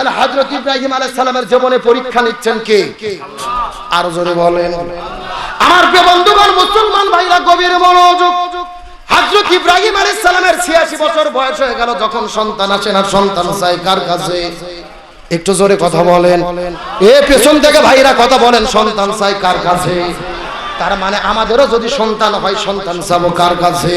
তাহলে হযরত ইব্রাহিম আলাইহিস সালামের জীবনে পরীক্ষা নিচ্ছেন কে? আরও জোরে বলেন। আমার বন্ধুগণ, মুসলমান ভাইরা, গভীর মনোযোগ। হযরত ইব্রাহিম আলাইহিস সালামের 86 বছর বয়স হয়ে গেল, যখন সন্তান আসে না, সন্তান চাই কার কাছে? একটু জোরে কথা বলেন। এ পেছন থেকে ভাইরা কথা বলেন, সন্তান চাই কার কাছে? তার মানে আমাদেরও যদি সন্তান হয়, সন্তান চাবো কার কাছে?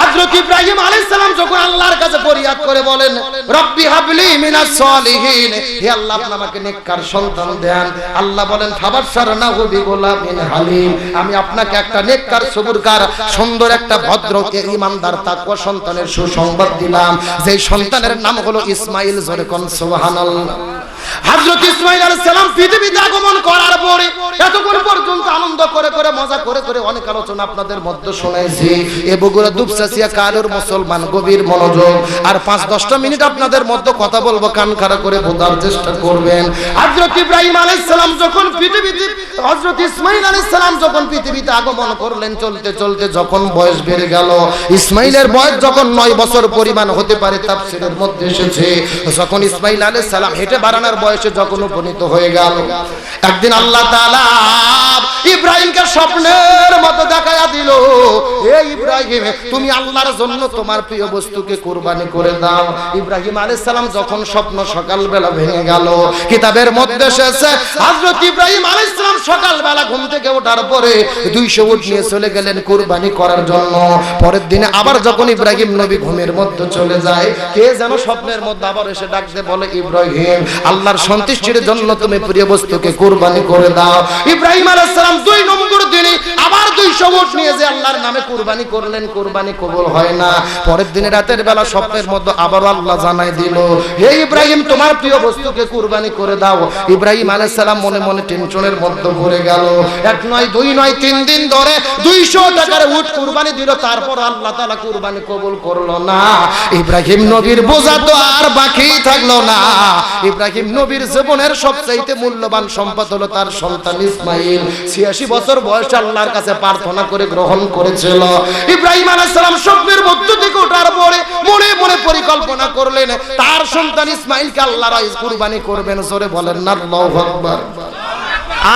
হযরত ইব্রাহিম আলাইহিস সালাম যখন আল্লাহর কাছে ফরিয়াদ করে বলেন, রব্বি হাবলি মিনাস সলিহিন, হে আল্লাহ, আপনি আমাকে নেককার সন্তান দেন। আল্লাহ বলেন ফাবাশশারনা হু বিগুলামিন হালিম, আমি আপনাকে একটা নেককার সবুরকার, সুন্দর একটা ভদ্র ঈমানদার, তাকওয়া সন্তানের সুসংবাদ দিলাম। যেই সন্তানের নাম হলো ইসমাইল, জোরে কোন, সুবহানাল্লাহ। হযরত ইসমাইল আলাইহিস সালাম পৃথিবীতে আগমন করার পরে এতক্ষণ পর্যন্ত আনন্দ করে করে, মজা করে করে অনেক আলোচনা আপনাদের মধ্যে শুনেছি। এ বগুড়া দুপসাসিয়া কারোর মুসলমান গভীর মনোযোগ। আর পাঁচ দশটা মিনিট আপনাদের মধ্যে কথা বলব, কান খাড়া করে বোঝার চেষ্টা করবেন। হযরত ইব্রাহিম আলাইহিস সালাম যখন পৃথিবীতে, হযরত ইসমাইল আলাইহিস সালাম যখন পৃথিবীতে আগমন করলেন, চলতে চলতে যখন বয়স বেড়ে গেল ইসমাইলের বয়স যখন নয় বছর পরিমাণ হতে পারে, তাফসীরের মধ্যে এসেছে। যখন ইসমাইল আলাইহিস সালাম হেঁটে বাড়ানোর বয়সে যখন উপনীত হয়ে গেল, একদিন আল্লাহ ইব্রাহিমকে স্বপ্নের মতো দেখায়া দিল হে ইব্রাহিম, তুমি আল্লাহর জন্য তোমার প্রিয় বস্তুকে কুরবানি করে দাও। ইব্রাহিম আলাইহিস সালাম যখন স্বপ্ন সকালবেলা ভেঙে গেল, কিতাবের মধ্যে এসেছে, হযরত ইব্রাহিম আলাইহিস সালাম সকালবেলা ঘুম থেকে ওঠার পরে 200 উট নিয়ে চলে গেলেন কুরবানি করার জন্য। পরের দিনে আবার যখন ইব্রাহিম নবী ঘুমের মধ্যে চলে যায়, কে যেন স্বপ্নের মধ্যে আবার এসে ডাকতে বলে, ইব্রাহিম আল্লাহর সন্তুষ্টির জন্য তুমি প্রিয় বস্তুকে কুরবানি করে দাও। ইব্রাহিম আলাইহিস সালাম দুই নম্বর দিনে আবার 200 উট নিয়ে যে আল্লাহর নামে কুরবানি করলেন, কুরবানি কবুল হয় না। পরের দিনে রাতের বেলা স্বপ্নের মধ্যে আবার আল্লাহ জানাই দিল, হে ইব্রাহিম, তোমার প্রিয় বস্তুকে কুরবানি করে দাও। ইব্রাহিম আলাইহিস সালাম মনে মনে টেনশনের মধ্যে পড়ে গেল। এক নয়, দুই নয়, তিন দিন ধরে 200 টাকার উট কুরবানি দিল, তারপর আল্লাহ তাআলা কুরবানি কবুল করল না। ইব্রাহিম নবীর বোঝা তো আর বাকি থাকল না। ইব্রাহিম নবীর জীবনের সবচাইতে মূল্যবান সম্পদ হলো তার সন্তান ইসমাইল। 86 বছর বয়সে আল্লাহর কাছে প্রার্থনা করে গ্রহণ করেছিল। ইব্রাহিম আলাইহিস সালাম স্বপ্নের মধ্য থেকে ওঠার পরে মনে মনে পরিকল্পনা করলেন, তার সন্তান ইসমাইলকে আল্লাহর কুরবানি করবেন। জোরে বলেন না আল্লাহু আকবার।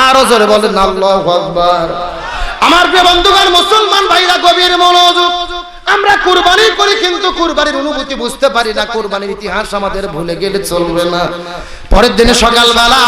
আরও জোরে বলেন, আল্লাহু আকবার। আমার প্রিয় বন্ধুগণ, মুসলমান ভাইরা, গভীর মনোযোগ আমরা কুরবানি করি, কিন্তু কুরবানির অনুভূতি বুঝতে পারি না। কুরবানির ইতিহাস আমাদের ভুলে গেলে চলবে না। পরের দিনে সকালবেলা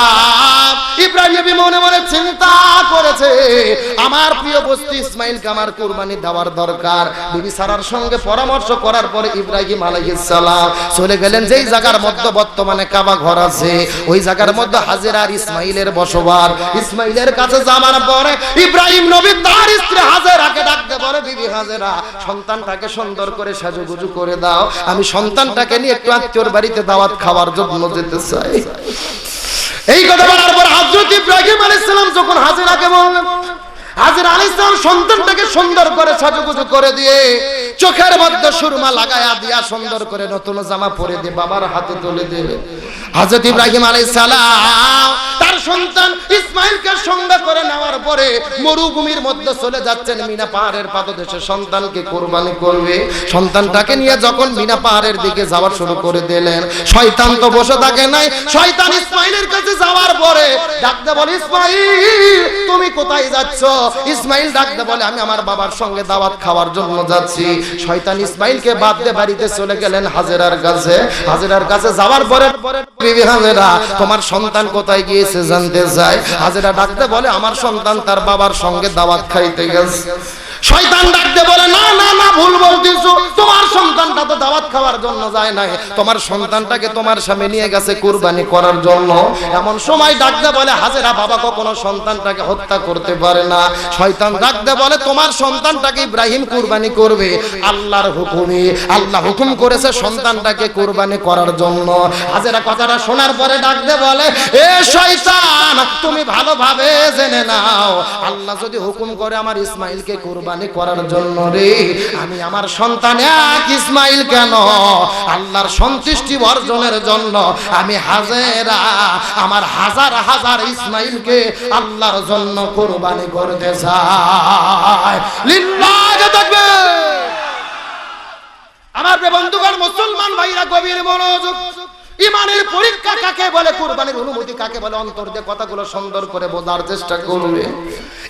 ইব্রাহিম নবী তার স্ত্রী হাজেরাকে ডাকতে বলে, বিবি হাজেরা, সন্তানটাকে সুন্দর করে সাজুগুজু করে দাও। আমি সন্তানটাকে নিয়ে একটু আত্মীয়র বাড়িতে দাওয়াত খাওয়ার জন্য যেতে চাই। এই কথা বলার পর হাজরত ইব্রাহিম আলাইহিস সালাম যখন হাজেরাকে বললেন, হাজির আলাইসালাম ইসলাম সন্তানটাকে সুন্দর করে সাজুগুজু করে দিয়ে চোখের মধ্যে সুরমা লাগায়া দিয়া সুন্দর করে নতুন জামা পরে দিয়ে বাবার হাতে তুলে দেবে হযরত ইব্রাহিম আলাইহিস সালাম তার সন্তান ইসমাইলকে সঙ্গে করে নেওয়ার পরে মরুভূমির মধ্যে চলে যাচ্ছেন মিনা পাহাড়ের পাদদেশে। সন্তানকে কোরবানি করবে। সন্তানটাকে নিয়ে যখন মিনা পাহাড়ের দিকে যাওয়া শুরু করে দিলেন, শয়তান তো বসে থাকে নাই। শয়তান ইসমাইলের কাছে যাওয়ার পরে ডাকতে বলে, ইসমাইল, তুমি কোথায় যাচ্ছ? ইসমাইল ডাকতে বলে, আমি আমার বাবার সঙ্গে দাওয়াত খাওয়ার জন্য যাচ্ছি। শয়তান ইসমাইলকে বাদ দিয়ে বাড়িতে চলে গেলেন হাজেরার কাছে। হাজেরার কাছে যাওয়ার পরে বিবি হাজেরা, তোমার সন্তান কোথায় গিয়েছে জানতে যায় হাজেরা ডাকতে বলে, আমার সন্তান তার বাবার সঙ্গে দাওয়াত খাইতে গেছে। শয়তান ডাকতে বলে, না না না, ভুল বলতেছো। তোমার সন্তানটা তো দাওয়াত খাওয়ার জন্য যায় নাই। তোমার সন্তানটাকে তোমার সামনে নিয়ে গেছে কুরবানি করার জন্য। এমন সময় ডাকতে বলে, হাজেরা, বাবা কখনো সন্তানটাকে হত্যা করতে পারে না। শয়তান ডাকতে বলে, তোমার সন্তানটাকে ইব্রাহিম কুরবানি করবে। আল্লাহর হুকুমে, আল্লাহ হুকুম করেছে সন্তানটাকে কুরবানি করার জন্য। হাজেরা কথাটা শোনার পরে ডাকতে বলে, এ শয়তান, তুমি ভালোভাবে জেনে নাও। আল্লাহ যদি হুকুম করে আমার ইসমাইলকে কুরবানি করার জন্য রে। আমি আমার সন্তান এক ইসমাইল কেন? আল্লাহর সন্তুষ্টি অর্জনের জন্য আমি হাজেরা, আমার হাজার হাজার ইসমাইলকে আল্লাহর জন্য কুরবানি করতে চাই। তাকবীর। আমার বন্ধুগণ, মুসলমান ভাইরা, গভীর মনোযোগ। ইমানের পরীক্ষা কাকে বলে, কুরবানির অনুমতি কাকে বলে, অন্তর দিয়ে কথাগুলো সুন্দর করে বোঝার চেষ্টা করবে।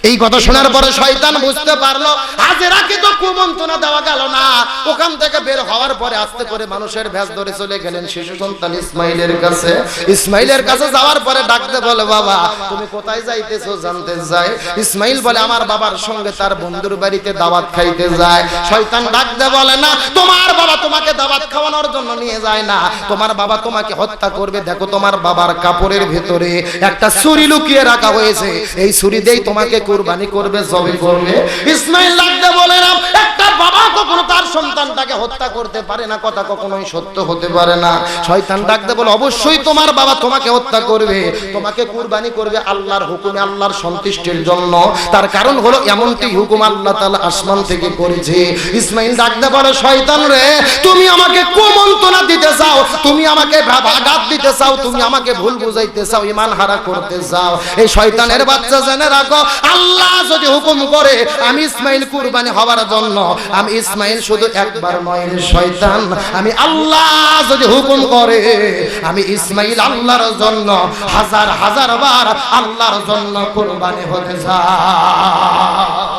এই কথা শোনার পরে শয়তান বুঝতে পারল, হাজেরাকে তো কুমন্ত্রণা দেওয়া গেল না। ওখান থেকে বের হওয়ার পরে আস্তে করে মানুষের ভেস ধরে চলে গেলেন শিশু সন্তান ইসমাইলের কাছে। ইসমাইলের কাছে যাওয়ার পরে ডাকতে বলে, বাবা, তুমি কোথায় যাইতেছো জানতে চাই? ইসমাইল বলে, আমার বাবার সঙ্গে তার বন্ধুর বাড়িতে দাওয়াত খাইতে যায়। শয়তান ডাকতে বলে, না, তোমার বাবা তোমাকে দাওয়াত খাওয়ানোর জন্য নিয়ে যায় না। তোমার বাবা তোমাকে হত্যা করবে। দেখো তোমার বাবার কাপড়ের ভেতরে একটা ছুরি লুকিয়ে রাখা হয়েছে। এই ছুরি দিয়েই তোমাকে কুরবানি করবে জবে করবে। ইসমাইল লাগতে বলে না একটা বাবা কখনো তার সন্তানটাকে হত্যা করতে পারে না, কথা কখনোই সত্য হতে পারে না। শয়তান ডাকতে বলে, অবশ্যই তোমার বাবা তোমাকে হত্যা করবে, তোমাকে কুরবানি করবে আল্লাহর হুকুমে, আল্লাহর সন্তুষ্টির জন্য। তার কারণ হলো এমনটি হুকুম আল্লাহ তাআলা আসমান থেকে করেছে। ইসমাইল ডাকতে বলে, শয়তান রে, তুমি আমাকে কুমন্ত্রণা দিতে চাও, তুমি আমাকে আঘাত দিতে চাও, তুমি আমাকে ভুল বুঝাইতে চাও ইমান হারা করতে চাও। এই শয়তানের বাচ্চা জেনে রাখো, আল্লাহ যদি হুকুম করে, আমি ইসমাইল কুরবানি হওয়ার জন্য, আমি ইসমাইল শুধু একবার নয় শয়তান। আমি আল্লাহ যদি হুকুম করে আমি ইসমাইল আল্লাহর জন্য হাজার হাজার বার আল্লাহর জন্য কুরবানি হতে চাই।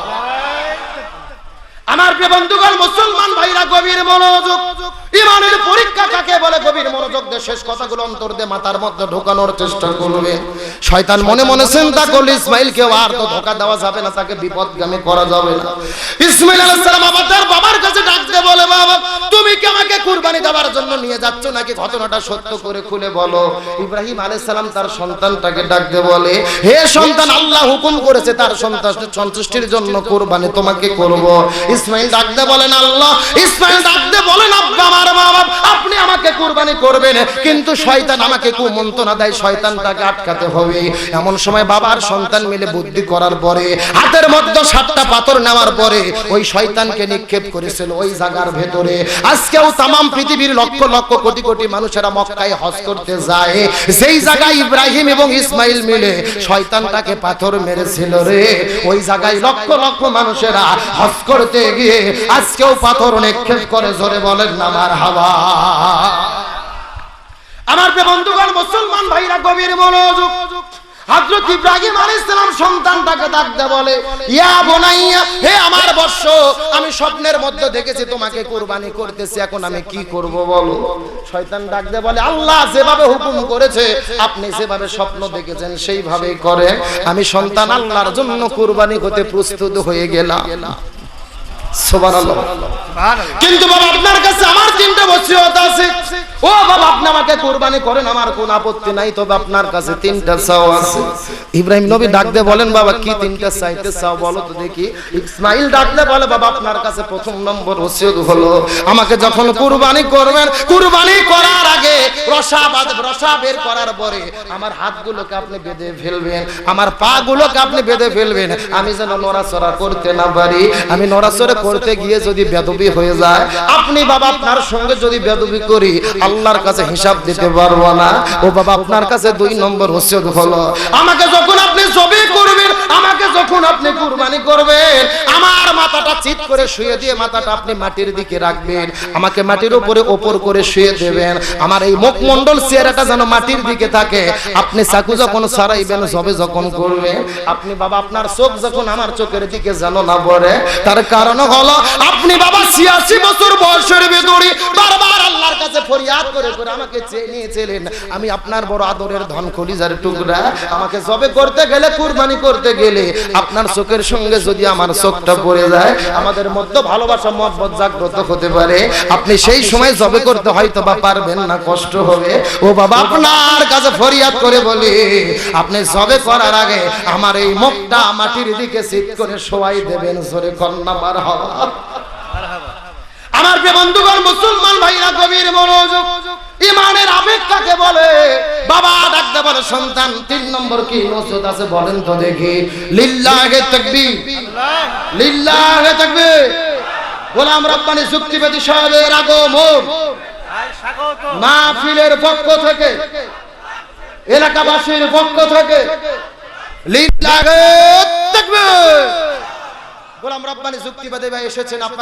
আমার বন্ধুগণ, মুসলমান ভাইরা, গভীর মনোযোগ। ইমানের পরীক্ষা কাকে বলে? গভীর মনোযোগ দিয়ে শেষ কথাগুলো অন্তর দিয়ে মাথার মধ্যে ঢোকানোর চেষ্টা করবে। শয়তান মনে মনে চিন্তা আর তো দেওয়া যাবে না, তাকে বিপদগামী করা যাবে না। ইসমাইল আলাইহিস সালাম আবার তার বাবার কাছে বলে, বাবা, তুমি কি আমাকে কুরবানি দেওয়ার জন্য নিয়ে যাচ্ছ নাকি ঘটনাটা সত্য করে খুলে বলো? ইব্রাহিম আলাইহিস সালাম তার সন্তানটাকে ডাকতে বলে, হে সন্তান, আল্লাহ হুকুম করেছে, তার সন্তান সন্তুষ্টির জন্য কুরবানি তোমাকে করব। ইসমাইল ডাকতে বলেন, আল্লাহ, ইসমাইল ডাকতে বলেন, আব্বা, আমার মা বাপ, আপনি আমাকে কুরবানি করবেন। কিন্তু শয়তান আমাকে কুমন্ত্রণা দেয়, শয়তানটাকে আটকাতে হবে। এমন সময় বাবার সন্তান মিলে বুদ্ধি করার পরে, হাতের মধ্যে সাতটা পাথর নেওয়ার পরে, ওই শয়তানকে নিক্ষেপ করেছিল ওই জায়গার ভেতরে। আজকেও তামাম পৃথিবীর লক্ষ লক্ষ কোটি কোটি মানুষেরা মক্কায় হজ করতে যায়। সেই জায়গায় ইব্রাহিম এবং ইসমাইল মিলে শয়তানটাকে পাথর মেরেছিল রে, ওই জায়গায় লক্ষ লক্ষ মানুষেরা হজ করতে গিয়ে আজকেও পাথর নিক্ষেপ করে জোরে বলেন আমার হাওয়া আমার বন্ধুগণ, মুসলমান ভাইরা, গভীর মনোযোগ। আমি স্বপ্নের মধ্যে দেখেছি, তোমাকে কুরবানি করতেছি, এখন আমি কি করব বলো? বলে, আল্লাহ যেভাবে হুকুম করেছে, আপনি যেভাবে স্বপ্ন দেখেছেন, সেইভাবেই করে। আমি সন্তান আল্লাহর জন্য কুরবানি হতে প্রস্তুত হয়ে গেলাম। কিন্তু বাবা, আপনার কাছে আমার তিনটা আছে। ও বাবা, আপনি আমাকে কুরবানি করেন, আমার কোন আপত্তি নাই, তবে আপনার কাছে তিনটা চাও আছে। ইব্রাহিম নবী ডাকতে বলেন, বাবা, কি তিনটা চাইতে চাও বলো তো দেখি। ইসমাইল ডাকলে বলে, বাবা, আপনার কাছে প্রথম নম্বর ওসিয়ত হলো, আমাকে যখন কুরবানি করবেন, কুরবানি করার আগে রসা বাদ, রসা বের করার পরে আমার হাতগুলোকে আপনি বেঁধে ফেলবেন, আমার পা গুলোকে আপনি বেঁধে ফেলবেন। আমি যেন নড়াচড়া করতে না পারি, আমি নড়াচড়া করতে গিয়ে যদি বেদবি হয়ে যায়, আপনি বাবা আপনার সঙ্গে যদি বেদবি করি, আল্লাহর কাছে হিসাব দিতে পারব না। ও বাবা, আপনার কাছে দুই নম্বর হোসেদ হলো, আমাকে যখন আপনি জবি করবেন আমাকে যখন আপনি কুরবানি করবেন, আমার মাথাটা চিত করে শুয়ে দিয়ে মাথাটা আপনি মাটির দিকে রাখবেন। আমাকে মাটির উপরে ওপর করে শুয়ে দেবেন। আমার এই মুখমণ্ডল চেহারাটা যেন মাটির দিকে থাকে। আপনি চাকু যখন সারাইবেন, জবে যখন করবেন, আপনি বাবা, আপনার চোখ যখন আমার চোখের দিকে যেন না পড়ে, তার কারণ হলো আপনি বাবা ছিয়াশি বছর বয়সের ভেতরে বারবার আল্লাহর কাছে ফরিয়াদ করে করে আমাকে চেয়ে নিয়েছিলেন। আমি আপনার বড় আদরের ধন কলিজার টুকরা, আমাকে জবে করতে গেলে কুরবানি করতে গেলে আপনার চোখের সঙ্গে যদি আমার চোখটা পড়ে যায়, আমাদের মধ্যে ভালোবাসা, মহব্বত জাগ্রত হতে পারে। আপনি সেই সময় জবে করতে হয়তো বা পারবেন না, কষ্ট হবে। ও বাবা, আপনার কাছে ফরিয়াদ করে বলি, আপনি জবে করার আগে আমার এই মুখটা মাটির দিকে সিট করে শোয়াই দেবেন, জোরে কন্যা মার হওয়া আমার বন্ধুগণ, মুসলমান ভাইরা, গভীর মনোযোগ ইমানের আবেগ কাকে বলে। বাবা ডাকতে বলে সন্তান তিন নম্বর কি নসরত আছে বলেন তো দেখি। লিল্লাহে তাকবীর। লিল্লাহে তাকবীর। গোলাম রব্বানি যুক্তিবাদী সাহেবের আগমন। মাহফিলের পক্ষ থেকে এলাকাবাসীর পক্ষ থেকে লিল্লাহে তাকবীর। গোলাম রব্বানি যুক্তিবাদী ভাই এসেছেন আপনার